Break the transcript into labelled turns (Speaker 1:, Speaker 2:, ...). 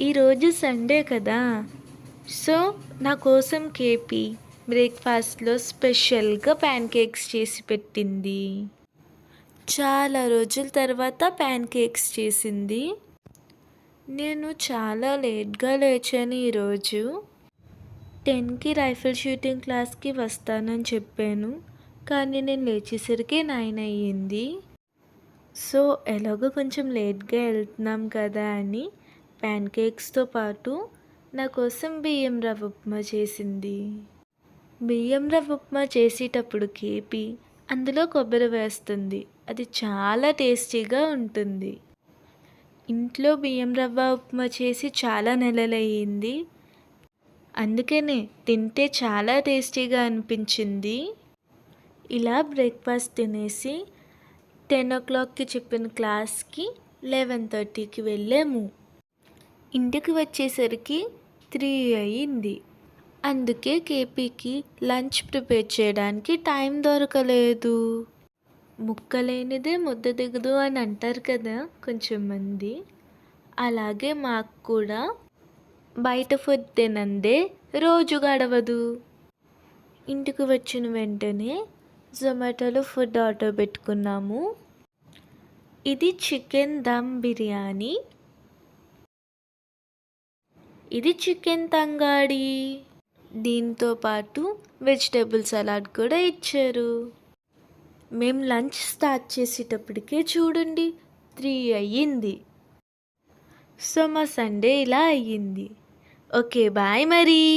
Speaker 1: ఈరోజు సండే కదా. సో నా కోసం కేపీ బ్రేక్ఫాస్ట్లో స్పెషల్గా ప్యాన్ కేక్స్ చేసి పెట్టింది. చాలా రోజుల తర్వాత ప్యాన్ కేక్స్ చేసింది. నేను చాలా లేట్గా లేచాను ఈరోజు టెన్కి రైఫిల్ షూటింగ్ క్లాస్కి వస్తానని చెప్పాను. కానీ నేను లేచేసరికి నైన్ అయ్యింది. సో ఎలాగో కొంచెం లేట్గా వెళ్తున్నాం కదా అని ప్యాన్ కేక్స్తో పాటు నా కోసం బియ్యం రవ్వ ఉప్మా చేసింది. బియ్యం రవ్వ ఉప్మా చేసేటప్పుడు కేపి అందులో కొబ్బరి వేస్తుంది. అది చాలా టేస్టీగా ఉంటుంది. ఇంట్లో బియ్యం రవ్వ ఉప్మా చేసి చాలా నెలలయ్యింది. అందుకనే తింటే చాలా టేస్టీగా అనిపించింది. ఇలా బ్రేక్ఫాస్ట్ తినేసి టెన్ ఓ క్లాక్కి చెప్పిన క్లాస్కి లెవెన్ థర్టీకి వెళ్ళాము. ఇంటికి వచ్చేసరికి త్రీ అయ్యింది. అందుకే కేపీకి లంచ్ ప్రిపేర్ చేయడానికి టైం దొరకలేదు. ముక్కలేనిదే ముద్ద దిగదు అని అంటారు కదా కొంచెం మంది అలాగే మాకు కూడా బయట ఫుడ్ తినందే రోజు గడవదు. ఇంటికి వచ్చిన వెంటనే జొమాటోలో ఫుడ్ ఆర్డర్ పెట్టుకున్నాము. ఇది చికెన్ దమ్ బిర్యానీ. ఇది చికెన్ తంగాడి. దీంతో పాటు వెజిటేబుల్ సలాడ్ కూడా ఇచ్చారు. మేము లంచ్ స్టార్ట్ చేసేటప్పటికే చూడండి త్రీ అయ్యింది. సో మా సండే ఇలా అయ్యింది. ఓకే బాయ్ మరి.